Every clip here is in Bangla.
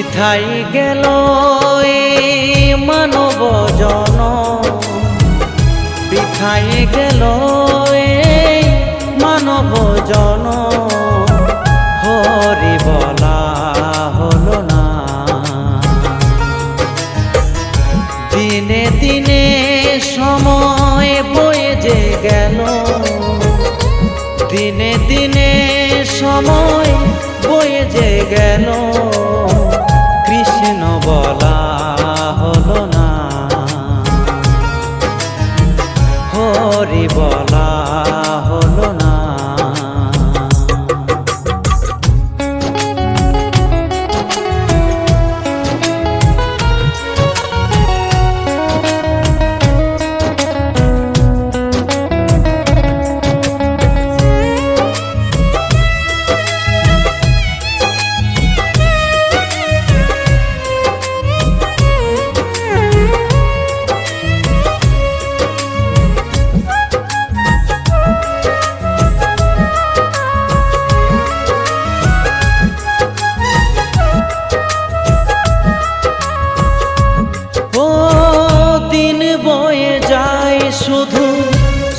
বৃথাই গেল মানব জন বৃথাই গেল মানব জন হরি বলা হলো না। দিনে দিনে সময় বয়ে যে গেল। দিনে দিনে সময় বয়ে যে গেল। হরি বলা।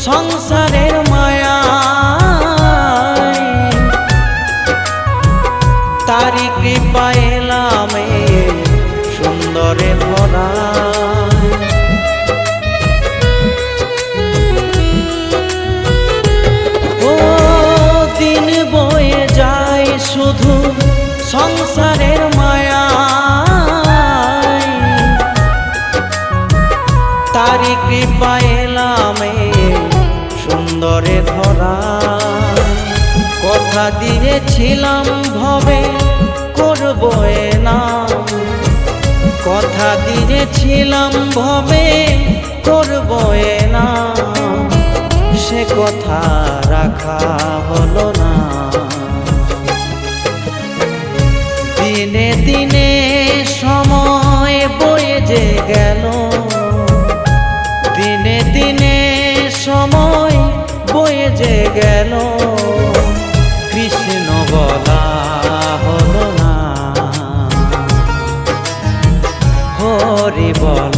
সংসারের মায়া তারি কৃপা এলামে সুন্দরে ভরা কথা দিয়েছিলাম ভবে করব নাম কথা দিয়েছিলাম ভবে করব নাম সে কথা রাখা হলো না। দিনে দিনে সময় বয়ে যে গেল হরি বলা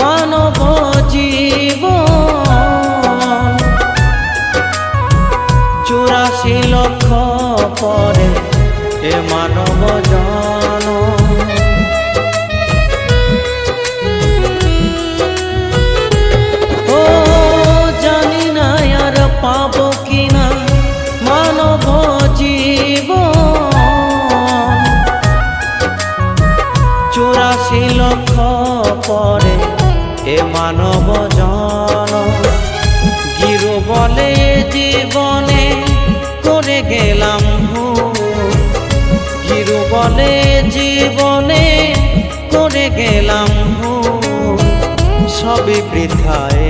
মানব জীব চুরাশি লক্ষ পরে এ মানব জন ও জানি না আর পাবো কিনা মানব জীবন। চুরাশি লক্ষ পরে মানব জন। গিরু বলে জীবনে করে গেলাম গিরু বলে জীবনে করে গেলাম সবই বৃথায়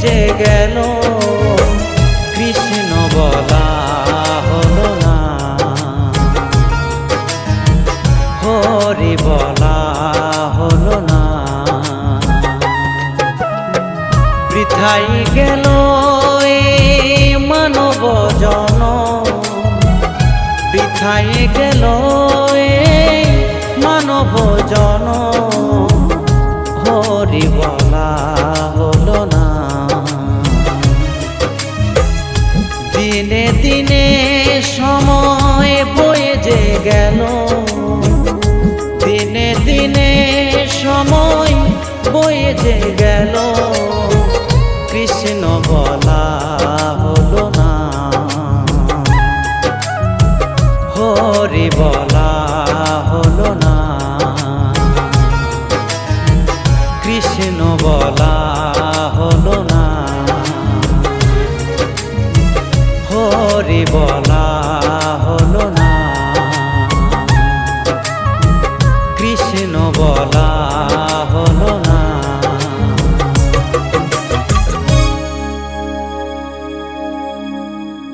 যে গেল, কৃষ্ণ বলা হলো না। হরি বলা হলো না। বৃথাই গেল মানব জন। বৃথাই গেল মানব জন। হরি বলা দিনে দিনে সময় বয়ে যে গেল। দিনে দিনে সময় বয়ে যে গেল।